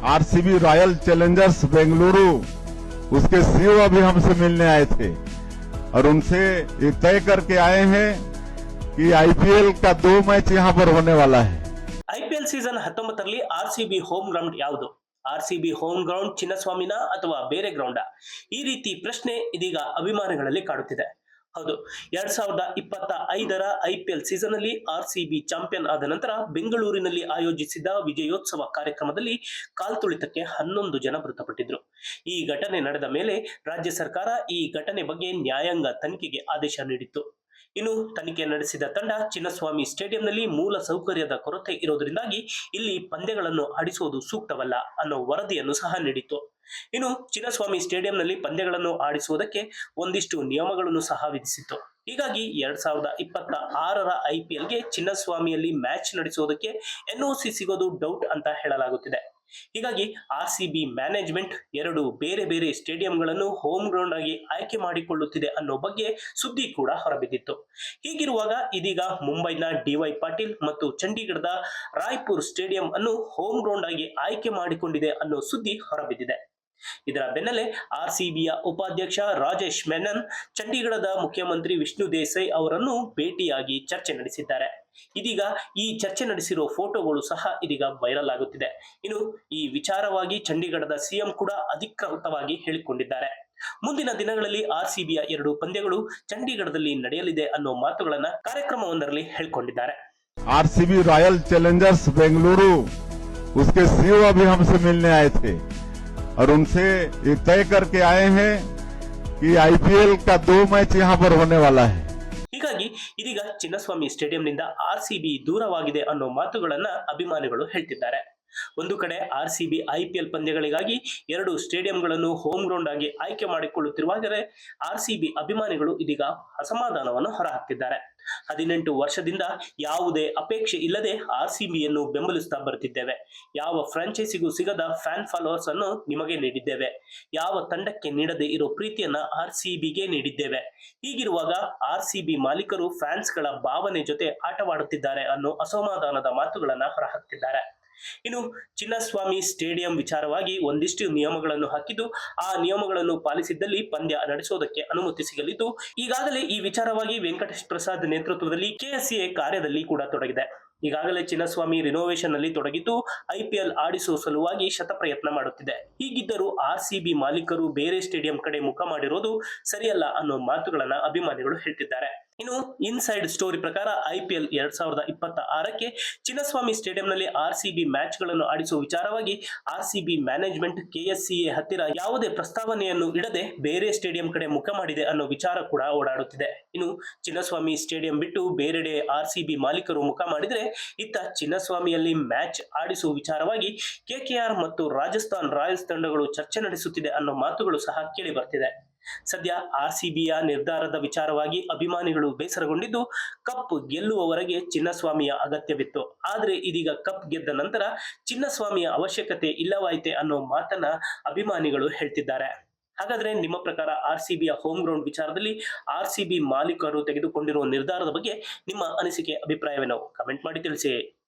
RCB royal Challengers Bengaluru उसके CEO अभी हमसे मिलने आए थे और उनसे ये तय करके आए हैं कि आईपीएल का दो मैच यहाँ पर होने वाला है ಐಪಿಎಲ್ ಸೀಸನ್ ಹತ್ತೊಂಬತ್ತರಲ್ಲಿ R C B home ground ಯಾವುದು R C B home ground ಚಿನ್ನಸ್ವಾಮಿನ ಅಥವಾ ಬೇರೆ ಗ್ರೌಂಡ ಈ ರೀತಿ ಪ್ರಶ್ನೆ ಇದೀಗ ಅಭಿಮಾನಿಗಳಲ್ಲಿ ಕಾಡುತ್ತಿದೆ ಹೌದು. ಎರಡ್ ಸಾವಿರದ ಇಪ್ಪತ್ತ ಐದರ ಐಪಿಎಲ್ ಸೀಸನ್ ಅಲ್ಲಿ ಆರ್ ಸಿ ಬಿ ಚಾಂಪಿಯನ್ ಆದ ನಂತರ ಬೆಂಗಳೂರಿನಲ್ಲಿ ಆಯೋಜಿಸಿದ ವಿಜಯೋತ್ಸವ ಕಾರ್ಯಕ್ರಮದಲ್ಲಿ ಕಾಲ್ತುಳಿತಕ್ಕೆ ಹನ್ನೊಂದು ಜನ ಮೃತಪಟ್ಟಿದ್ರು. ಈ ಘಟನೆ ನಡೆದ ಮೇಲೆ ರಾಜ್ಯ ಸರ್ಕಾರ ಈ ಘಟನೆ ಬಗ್ಗೆ ನ್ಯಾಯಾಂಗ ತನಿಖೆಗೆ ಆದೇಶ ನೀಡಿತ್ತು. ಇನ್ನು ತನಿಖೆ ನಡೆಸಿದ ತಂಡ ಚಿನ್ನಸ್ವಾಮಿ ಸ್ಟೇಡಿಯಂನಲ್ಲಿ ಮೂಲ ಸೌಕರ್ಯದ ಕೊರತೆ ಇರೋದ್ರಿಂದಾಗಿ ಇಲ್ಲಿ ಪಂದ್ಯಗಳನ್ನು ಆಡಿಸುವುದು ಸೂಕ್ತವಲ್ಲ ಅನ್ನೋ ವರದಿಯನ್ನು ಸಹ ನೀಡಿತು ಇನ್ನು ಚಿನ್ನಸ್ವಾಮಿ ಸ್ಟೇಡಿಯಂನಲ್ಲಿ ಪಂದ್ಯಗಳನ್ನು ಆಡಿಸುವುದಕ್ಕೆ ಒಂದಿಷ್ಟು ನಿಯಮಗಳನ್ನು ಸಹ ವಿಧಿಸಿತ್ತು. ಹೀಗಾಗಿ ಎರಡ್ ಸಾವಿರದ ಇಪ್ಪತ್ತ ಆರರ ಐಪಿಎಲ್ಗೆ ಚಿನ್ನಸ್ವಾಮಿಯಲ್ಲಿ ಮ್ಯಾಚ್ ನಡೆಸುವುದಕ್ಕೆ ಎನ್ಒಸಿ ಸಿಗೋದು ಡೌಟ್ ಅಂತ ಹೇಳಲಾಗುತ್ತಿದೆ. ಹೀಗಾಗಿ ಆರ್ ಸಿ ಬಿ ಮ್ಯಾನೇಜ್ಮೆಂಟ್ ಎರಡು ಬೇರೆ ಬೇರೆ ಸ್ಟೇಡಿಯಂಗಳನ್ನು ಹೋಮ್ ಗ್ರೌಂಡ್ ಆಗಿ ಆಯ್ಕೆ ಮಾಡಿಕೊಳ್ಳುತ್ತಿದೆ ಅನ್ನೋ ಬಗ್ಗೆ ಸುದ್ದಿ ಕೂಡ ಹೊರಬಿದ್ದಿತ್ತು. ಹೀಗಿರುವಾಗ ಇದೀಗ ಮುಂಬೈನ ಡಿವೈ ಪಾಟೀಲ್ ಮತ್ತು ಚಂಡೀಗಢದ ರಾಯ್ಪುರ್ ಸ್ಟೇಡಿಯಂ ಅನ್ನು ಹೋಮ್ ಗ್ರೌಂಡ್ ಆಗಿ ಆಯ್ಕೆ ಮಾಡಿಕೊಂಡಿದೆ ಅನ್ನೋ ಸುದ್ದಿ ಹೊರಬಿದ್ದಿದೆ. ಇದರ ಬೆನ್ನಲ್ಲೇ ಆರ್ ಸಿ ಬಿಯ ಉಪಾಧ್ಯಕ್ಷ ರಾಜೇಶ್ ಮೆನನ್, ಚಂಡೀಗಢದ ಮುಖ್ಯಮಂತ್ರಿ ವಿಷ್ಣು ದೇಸಾಯಿ ಅವರನ್ನು ಭೇಟಿಯಾಗಿ ಚರ್ಚೆ ನಡೆಸಿದ್ದಾರೆ. ಇದೀಗ ಈ ಚರ್ಚೆ ನಡೆಸಿರೋ ಫೋಟೋಗಳು ಸಹ ಇದೀಗ ವೈರಲ್ ಆಗುತ್ತಿದೆ ಇನ್ನು ಈ ವಿಚಾರವಾಗಿ ಚಂಡೀಗಢದ ಸಿಎಂ ಕೂಡ ಅಧಿಕೃತವಾಗಿ ಹೇಳಿಕೊಂಡಿದ್ದಾರೆ ಮುಂದಿನ ದಿನಗಳಲ್ಲಿ ಆರ್ ಸಿ ಬಿಯ ಎರಡು ಪಂದ್ಯಗಳು ಚಂಡೀಗಢದಲ್ಲಿ ನಡೆಯಲಿದೆ ಅನ್ನೋ ಮಾತುಗಳನ್ನ ಕಾರ್ಯಕ್ರಮವೊಂದರಲ್ಲಿ ಹೇಳಿಕೊಂಡಿದ್ದಾರೆ आरसीबी रॉयल चैलेंजर्स बेंगलुरु उसके सीईओ अभी हमसे मिलने आए थे और उनसे ये तय करके आए हैं कि आईपीएल का दो मैच यहाँ पर होने वाला है ಹೀಗಾಗಿ ಇದೀಗ ಚಿನ್ನಸ್ವಾಮಿ ಸ್ಟೇಡಿಯಂನಿಂದ ಆರ್ ಸಿ ಬಿ ದೂರವಾಗಿದೆ ಅನ್ನೋ ಮಾತುಗಳನ್ನ ಅಭಿಮಾನಿಗಳು ಹೇಳ್ತಿದ್ದಾರೆ. ಒಂದು ಕಡೆ ಆರ್ ಸಿ ಬಿ ಐಪಿಎಲ್ ಪಂದ್ಯಗಳಿಗಾಗಿ ಎರಡು ಸ್ಟೇಡಿಯಂಗಳನ್ನು ಹೋಮ್ ಗ್ರೌಂಡ್ ಆಗಿ ಆಯ್ಕೆ ಮಾಡಿಕೊಳ್ಳುತ್ತಿರುವಾಗಲೇ ಆರ್ ಸಿ ಬಿ ಅಭಿಮಾನಿಗಳು ಇದೀಗ ಅಸಮಾಧಾನವನ್ನು ಹೊರಹಾಕಿದ್ದಾರೆ. ಹದಿನೆಂಟು ವರ್ಷದಿಂದ ಯಾವುದೇ ಅಪೇಕ್ಷೆ ಇಲ್ಲದೆ ಆರ್ ಸಿ ಬಿಯನ್ನು ಬೆಂಬಲಿಸ್ತಾ ಬರ್ತಿದ್ದೇವೆ. ಯಾವ ಫ್ರಾಂಚೈಸಿಗೂ ಸಿಗದ ಫ್ಯಾನ್ ಫಾಲೋವರ್ಸ್ ಅನ್ನು ನಿಮಗೆ ನೀಡಿದ್ದೇವೆ. ಯಾವ ತಂಡಕ್ಕೆ ನೀಡದೆ ಇರೋ ಪ್ರೀತಿಯನ್ನ ಆರ್ ಸಿ ಬಿಗೆ ನೀಡಿದ್ದೇವೆ. ಹೀಗಿರುವಾಗ ಆರ್ ಸಿ ಬಿ ಮಾಲೀಕರು ಫ್ಯಾನ್ಸ್ಗಳ ಭಾವನೆ ಜೊತೆ ಆಟವಾಡುತ್ತಿದ್ದಾರೆ ಅನ್ನೋ ಅಸಮಾಧಾನದ ಮಾತುಗಳನ್ನ ಹೊರಹಾಕ್ತಿದ್ದಾರೆ ಇನ್ನು ಚಿನ್ನಸ್ವಾಮಿ ಸ್ಟೇಡಿಯಂ ವಿಚಾರವಾಗಿ ಒಂದಿಷ್ಟು ನಿಯಮಗಳನ್ನು ಹಾಕಿದ್ದು, ಆ ನಿಯಮಗಳನ್ನು ಪಾಲಿಸಿದ್ದಲ್ಲಿ ಪಂದ್ಯ ನಡೆಸೋದಕ್ಕೆ ಅನುಮತಿ ಸಿಗಲಿದ್ದು, ಈಗಾಗಲೇ ಈ ವಿಚಾರವಾಗಿ ವೆಂಕಟೇಶ್ ಪ್ರಸಾದ್ ನೇತೃತ್ವದಲ್ಲಿ ಕೆಎಸ್ಸಿಎ ಕಾರ್ಯದಲ್ಲಿ ಕೂಡ ತೊಡಗಿದೆ. ಈಗಾಗಲೇ ಚಿನ್ನಸ್ವಾಮಿ ರಿನೋವೇಷನ್ನಲ್ಲಿ ತೊಡಗಿದ್ದು ಐಪಿಎಲ್ ಆಡಿಸುವ ಸಲುವಾಗಿ ಶತಪ್ರಯತ್ನ ಮಾಡುತ್ತಿದೆ. ಹೀಗಿದ್ದರೂ ಆರ್ ಮಾಲೀಕರು ಬೇರೆ ಸ್ಟೇಡಿಯಂ ಕಡೆ ಮುಖ ಮಾಡಿರೋದು ಸರಿಯಲ್ಲ ಅನ್ನೋ ಮಾತುಗಳನ್ನ ಅಭಿಮಾನಿಗಳು ಹೇಳ್ತಿದ್ದಾರೆ. ಇನ್ನು ಇನ್ಸೈಡ್ ಸ್ಟೋರಿ ಪ್ರಕಾರ ಐಪಿಎಲ್ ಎರಡ್ ಸಾವಿರದ ಇಪ್ಪತ್ತ ಆರಕ್ಕೆ ಚಿನ್ನಸ್ವಾಮಿ ಸ್ಟೇಡಿಯಂನಲ್ಲಿ ಆರ್ ಸಿ ಬಿ ಮ್ಯಾಚ್ಗಳನ್ನು ಆಡಿಸುವ ವಿಚಾರವಾಗಿ R C B management KSCA ಹತ್ತಿರ ಯಾವುದೇ ಪ್ರಸ್ತಾವನೆಯನ್ನು ಇಡದೆ ಬೇರೆ ಸ್ಟೇಡಿಯಂ ಕಡೆ ಮುಖ ಮಾಡಿದೆ ಅನ್ನೋ ವಿಚಾರ ಕೂಡ ಓಡಾಡುತ್ತಿದೆ. ಇನ್ನು ಚಿನ್ನಸ್ವಾಮಿ ಸ್ಟೇಡಿಯಂ ಬಿಟ್ಟು ಬೇರೆಡೆ ಆರ್ ಸಿ ಬಿ ಮಾಲೀಕರು ಮುಖ ಮಾಡಿದರೆ ಇತ್ತ ಚಿನ್ನಸ್ವಾಮಿಯಲ್ಲಿ ಮ್ಯಾಚ್ ಆಡಿಸುವ ವಿಚಾರವಾಗಿ ಕೆಕೆಆರ್ ಮತ್ತು ರಾಜಸ್ಥಾನ್ ರಾಯಲ್ಸ್ ತಂಡಗಳು ಚರ್ಚೆ ನಡೆಸುತ್ತಿದೆ ಅನ್ನೋ ಮಾತುಗಳು ಸಹ ಕೇಳಿ ಬರ್ತಿದೆ. ಸದ್ಯ ಆರ್ ಸಿ ಬಿಯ ನಿರ್ಧಾರದ ವಿಚಾರವಾಗಿ ಅಭಿಮಾನಿಗಳು ಬೇಸರಗೊಂಡಿದ್ದು ಕಪ್ ಗೆಲ್ಲುವವರೆಗೆ ಚಿನ್ನಸ್ವಾಮಿಯ ಅಗತ್ಯವಿತ್ತು. ಆದರೆ ಇದೀಗ ಕಪ್ ಗೆದ್ದ ನಂತರ ಚಿನ್ನಸ್ವಾಮಿಯ ಅವಶ್ಯಕತೆ ಇಲ್ಲವಾಯಿತೆ ಅನ್ನೋ ಮಾತನ್ನ ಅಭಿಮಾನಿಗಳು ಹೇಳ್ತಿದ್ದಾರೆ. ಹಾಗಾದ್ರೆ ನಿಮ್ಮ ಪ್ರಕಾರ ಆರ್ ಸಿ ಬಿಯ ಹೋಮ್ ಗ್ರೌಂಡ್ ವಿಚಾರದಲ್ಲಿ ಆರ್ ಸಿ ಬಿ ಮಾಲೀಕರು ತೆಗೆದುಕೊಂಡಿರುವ ನಿರ್ಧಾರದ ಬಗ್ಗೆ ನಿಮ್ಮ ಅನಿಸಿಕೆ, ಅಭಿಪ್ರಾಯವೇನು? ಕಮೆಂಟ್ ಮಾಡಿ ತಿಳಿಸಿ.